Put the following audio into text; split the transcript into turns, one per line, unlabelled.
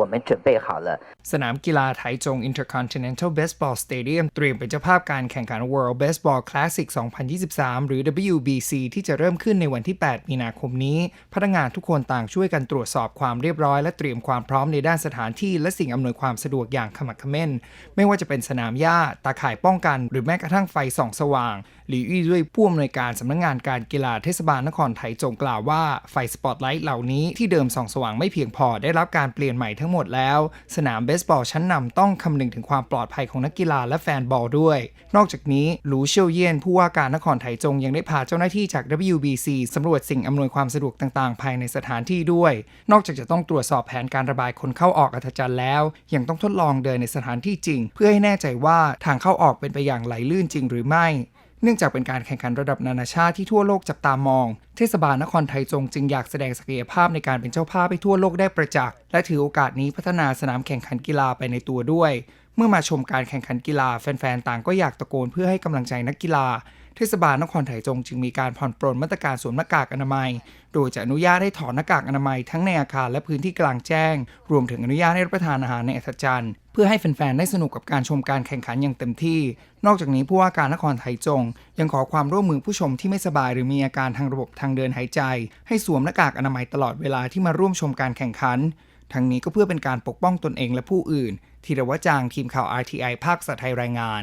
我们准备好了。
สนามกีฬาไถจง Intercontinental Baseball Stadium เตรียมเป็นเจ้าภาพการแข่งขัน World Baseball Classic 2023 หรือ WBC ที่จะเริ่มขึ้นในวันที่ 8 มีนาคมนี้ พนักงานทุกคนต่างช่วยกันตรวจสอบความเรียบร้อย และเตรียมความพร้อมในด้านสถานที่และสิ่งอำนวยความสะดวกอย่างขมักเขม้น ไม่ว่าจะเป็นสนามหญ้า ตาข่ายป้องกัน หรือแม้กระทั่งไฟส่องสว่าง หลีอี้ด้วยผู้อำนวยการสำนักงานการกีฬาเทศบาลนครไถจงกล่าวว่าไฟสปอตไลท์เหล่านี้ที่เดิมส่องสว่างไม่เพียงพอได้รับการเปลี่ยนใหม่ทั้งหมดแล้ว สนามเบสบอลชั้นนำต้องคำนึงถึงความปลอดภัยของนักกีฬาและแฟนบอลด้วย นอกจากนี้หลูเชียวเยี่ยนผู้ว่าการนครไถจงยังได้พาเจ้าหน้าที่จาก WBC สำรวจสิ่งอำนวยความสะดวกต่างๆ ภายในสถานที่ด้วย นอกจากจะต้องตรวจสอบแผนการระบายคนเข้าออกอัธจันทร์แล้ว ยังต้องทดลองเดินในสถานที่จริง เพื่อให้แน่ใจว่าทางเข้าออกเป็นไปอย่างไหลลื่นจริงหรือไม่ เนื่องจากเป็นการแข่งขันระดับนานาชาติที่ทั่วโลกจับตามอง เทศบาลนครไทยจงจึงอยากแสดงศักยภาพในการเป็นเจ้าภาพให้ทั่วโลกได้ประจักษ์และถือโอกาสนี้พัฒนาสนามแข่งขันกีฬาไปในตัวด้วย เมื่อมาชมการแข่งขันกีฬาแฟนๆต่างก็อยากตะโกนเพื่อให้กำลังใจนักกีฬา เทศบาลนครไถจงจึงมีการผ่อนปรนมาตรการสวมหน้ากากอนามัย โดยจะอนุญาตให้ถอดหน้ากากอนามัยทั้งในอาคารและพื้นที่กลางแจ้ง รวมถึงอนุญาตให้รับประทานอาหารในอัศจรรย์เพื่อให้แฟนๆได้สนุกกับการชมการแข่งขันอย่างเต็มที่ นอกจากนี้ผู้ว่าการนครไถจง ยังขอความร่วมมือผู้ชมที่ไม่สบายหรือมีอาการทางระบบทางเดินหายใจ ให้สวมหน้ากากอนามัยตลอดเวลาที่มาร่วมชมการแข่งขันทั้งนี้ก็เพื่อเป็นการปกป้องตนเองและผู้อื่นธีรวจางทีมข่าว RTI ภาคสไทยรายงาน